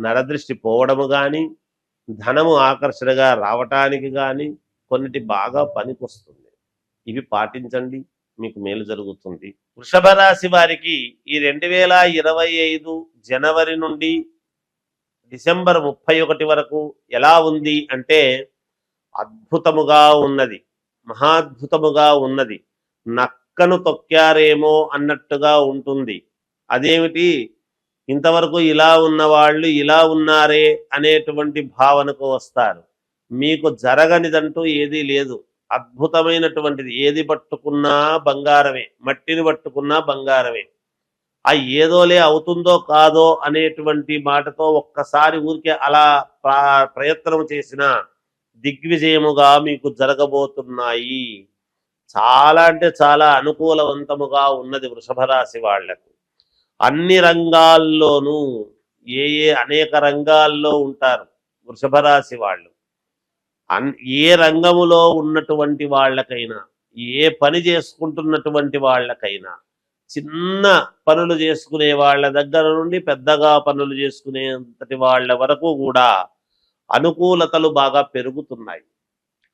నరదృష్టి పోవడము కానీ ధనము ఆకర్షణగా రావటానికి కానీ కొన్నిటి బాగా పనికొస్తుంది. ఇవి పాటించండి మీకు మేలు జరుగుతుంది. వృషభ రాశి వారికి ఈ రెండు వేల ఇరవై ఐదు జనవరి నుండి డిసెంబర్ ముప్పై ఒకటి వరకు ఎలా ఉంది అంటే అద్భుతముగా ఉన్నది. మహాద్భుతముగా ఉన్నది. నక్కను తొక్కారేమో అన్నట్టుగా ఉంటుంది. అదేమిటి? ఇంతవరకు ఇలా ఉన్న వాళ్ళు ఇలా ఉన్నారే అనేటువంటి భావనకు వస్తారు. మీకు జరగనిదంటూ ఏదీ లేదు. అద్భుతమైనటువంటిది. ఏది పట్టుకున్నా బంగారమే. మట్టిని పట్టుకున్నా బంగారమే. ఆ ఏదోలే అవుతుందో కాదో అనేటువంటి మాటతో ఒక్కసారి ఊరికే అలా ప్రయత్నం చేసిన దిగ్విజయముగా మీకు జరగబోతున్నాయి. చాలా అంటే చాలా అనుకూలవంతముగా ఉన్నది వృషభ రాశి వాళ్ళకు అన్ని రంగాల్లోనూ ఏ ఏ అనేక రంగాల్లో ఉంటారు వృషభ రాశి వాళ్ళు. అన్ ఏ రంగములో ఉన్నటువంటి వాళ్ళకైనా ఏ పని చేసుకుంటున్నటువంటి వాళ్ళకైనా చిన్న పనులు చేసుకునే వాళ్ళ దగ్గర నుండి పెద్దగా పనులు చేసుకునేంతటి వాళ్ళ వరకు కూడా అనుకూలతలు బాగా పెరుగుతున్నాయి.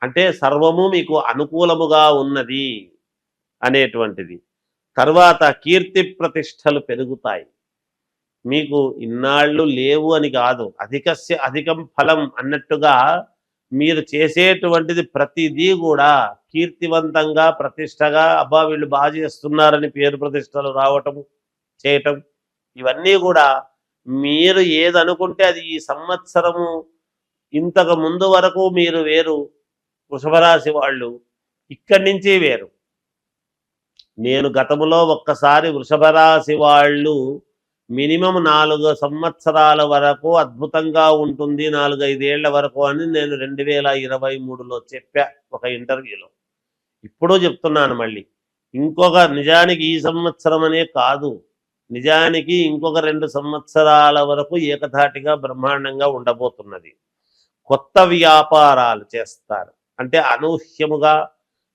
అంటే సర్వము మీకు అనుకూలముగా ఉన్నది అనేటువంటిది. తర్వాత కీర్తి ప్రతిష్టలు పెరుగుతాయి. మీకు ఇన్నాళ్ళు లేవు అని కాదు అధికస్య అధికం ఫలం అన్నట్టుగా మీరు చేసేటువంటిది ప్రతిదీ కూడా కీర్తివంతంగా ప్రతిష్టగా అబ్బా వీళ్ళు బాగా చేస్తున్నారని పేరు ప్రతిష్టలు రావటం చేయటం ఇవన్నీ కూడా మీరు ఏదనుకుంటే అది ఈ సంవత్సరము ఇంతకు ముందు వరకు మీరు వేరు వృషభరాశి వాళ్ళు ఇక్కడి నుంచి వేరు. నేను గతములో ఒక్కసారి వృషభ రాశి వాళ్ళు మినిమం నాలుగు సంవత్సరాల వరకు అద్భుతంగా ఉంటుంది నాలుగైదేళ్ళ వరకు అని నేను రెండు వేల ఇరవై మూడులో చెప్పా ఒక ఇంటర్వ్యూలో. ఇప్పుడు చెప్తున్నాను మళ్ళీ. ఇంకొక నిజానికి ఈ సంవత్సరం అనే కాదు. నిజానికి ఇంకొక రెండు సంవత్సరాల వరకు ఏకధాటిగా బ్రహ్మాండంగా ఉండబోతున్నది. కొత్త వ్యాపారాలు చేస్తారు. అంటే అనూహ్యముగా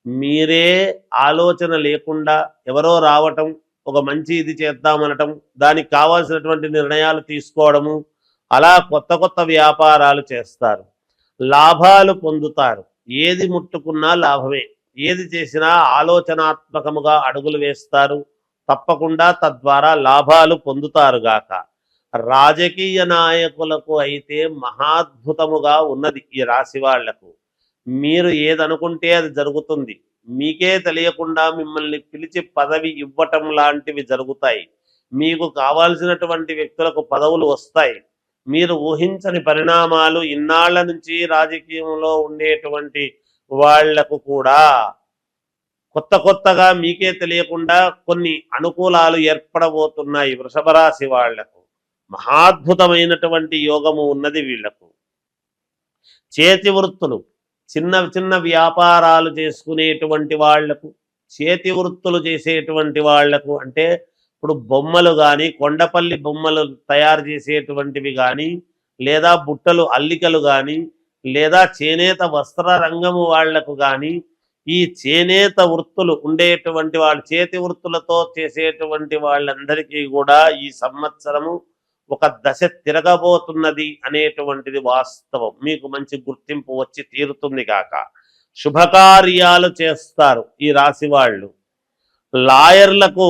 మీరే ఆలోచన లేకుండా ఎవరో రావటం ఒక మంచి ఇది చేద్దామనటం దానికి కావాల్సినటువంటి నిర్ణయాలు తీసుకోవడము అలా కొత్త కొత్త వ్యాపారాలు చేస్తారు. లాభాలు పొందుతారు. ఏది ముట్టుకున్నా లాభమే. ఏది చేసినా ఆలోచనాత్మకముగా అడుగులు వేస్తారు. తప్పకుండా తద్వారా లాభాలు పొందుతారు గాక. రాజకీయ నాయకులకు అయితే మహాద్భుతముగా ఉన్నది ఈ రాశి వాళ్ళకు. మీరు ఏదనుకుంటే అది జరుగుతుంది. మీకే తెలియకుండా మిమ్మల్ని పిలిచి పదవి ఇవ్వటం లాంటివి జరుగుతాయి. మీకు కావాల్సినటువంటి వ్యక్తులకు పదవులు వస్తాయి. మీరు ఊహించని పరిణామాలు ఇన్నాళ్ళ నుంచి రాజకీయంలో ఉండేటువంటి వాళ్ళకు కూడా కొత్త కొత్తగా మీకే తెలియకుండా కొన్ని అనుకూలాలు ఏర్పడబోతున్నాయి వృషభరాశి వాళ్ళకు. మహాద్భుతమైనటువంటి యోగము ఉన్నది వీళ్ళకు. చేతి వృత్తులు చిన్న చిన్న వ్యాపారాలు చేసుకునేటువంటి వాళ్ళకు చేతి వృత్తులు చేసేటువంటి వాళ్ళకు అంటే ఇప్పుడు బొమ్మలు కానీ కొండపల్లి బొమ్మలు తయారు చేసేటువంటివి కానీ లేదా బుట్టలు అల్లికలు కానీ లేదా చేనేత వస్త్ర రంగము వాళ్ళకు కానీ ఈ చేనేత వృత్తులు ఉండేటువంటి వాళ్ళు చేతి వృత్తులతో చేసేటువంటి వాళ్ళందరికీ కూడా ఈ సంవత్సరము ఒక దశ తిరగబోతున్నది అనేటువంటిది వాస్తవం. మీకు మంచి గుర్తింపు వచ్చి తీరుతుంది కాక. శుభకార్యాలు చేస్తారు ఈ రాశి వాళ్ళు. లాయర్లకు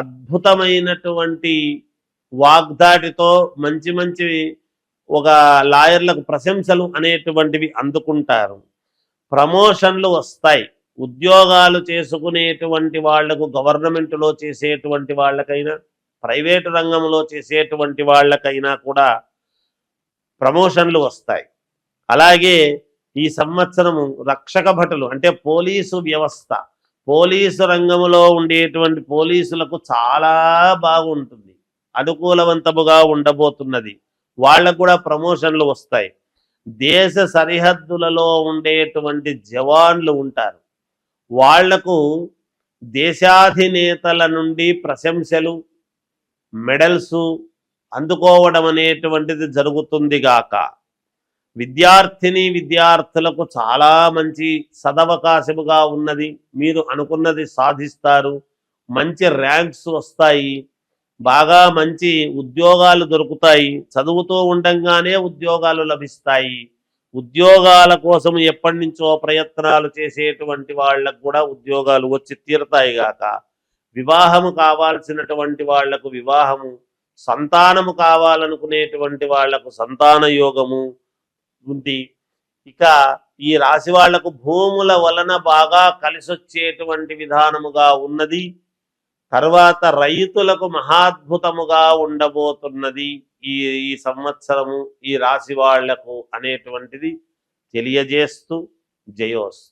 అద్భుతమైనటువంటి వాగ్దాటితో మంచి మంచి ఒక లాయర్లకు ప్రశంసలు అనేటువంటివి అందుకుంటారు. ప్రమోషన్లు వస్తాయి. ఉద్యోగాలు చేసుకునేటువంటి వాళ్ళకు గవర్నమెంట్లో చేసేటువంటి వాళ్ళకైనా ప్రైవేటు రంగంలో చేసేటువంటి వాళ్ళకైనా కూడా ప్రమోషన్లు వస్తాయి. అలాగే ఈ సంవత్సరము రక్షక భటులు అంటే పోలీసు వ్యవస్థ పోలీసు రంగంలో ఉండేటువంటి పోలీసులకు చాలా బాగుంటుంది. అనుకూలవంతముగా ఉండబోతున్నది. వాళ్ళకు కూడా ప్రమోషన్లు వస్తాయి. దేశ సరిహద్దులలో ఉండేటువంటి జవాన్లు ఉంటారు. వాళ్ళకు దేశాధినేతల నుండి ప్రశంసలు మెడల్స్ అందుకోవడం అనేటువంటిది జరుగుతుంది గాక. విద్యార్థిని విద్యార్థులకు చాలా మంచి సదవకాశముగా ఉన్నది. మీరు అనుకున్నది సాధిస్తారు. మంచి ర్యాంక్స్ వస్తాయి. బాగా మంచి ఉద్యోగాలు దొరుకుతాయి. చదువుతూ ఉండగానే ఉద్యోగాలు లభిస్తాయి. ఉద్యోగాల కోసం ఎప్పటి నుంచో ప్రయత్నాలు చేసేటువంటి వాళ్ళకు కూడా ఉద్యోగాలు వచ్చి తీరతాయి గాక. వివాహము కావాల్సినటువంటి వాళ్ళకు వివాహము సంతానము కావాలనుకునేటువంటి వాళ్ళకు సంతాన యోగము ఉంది. ఇక ఈ రాశి వాళ్ళకు భూముల వలన బాగా కలిసొచ్చేటువంటి విధానముగా ఉన్నది. తర్వాత రైతులకు మహాద్భుతముగా ఉండబోతున్నది ఈ ఈ సంవత్సరము ఈ రాశి వాళ్ళకు అనేటువంటిది తెలియజేస్తూ జయోస్తు.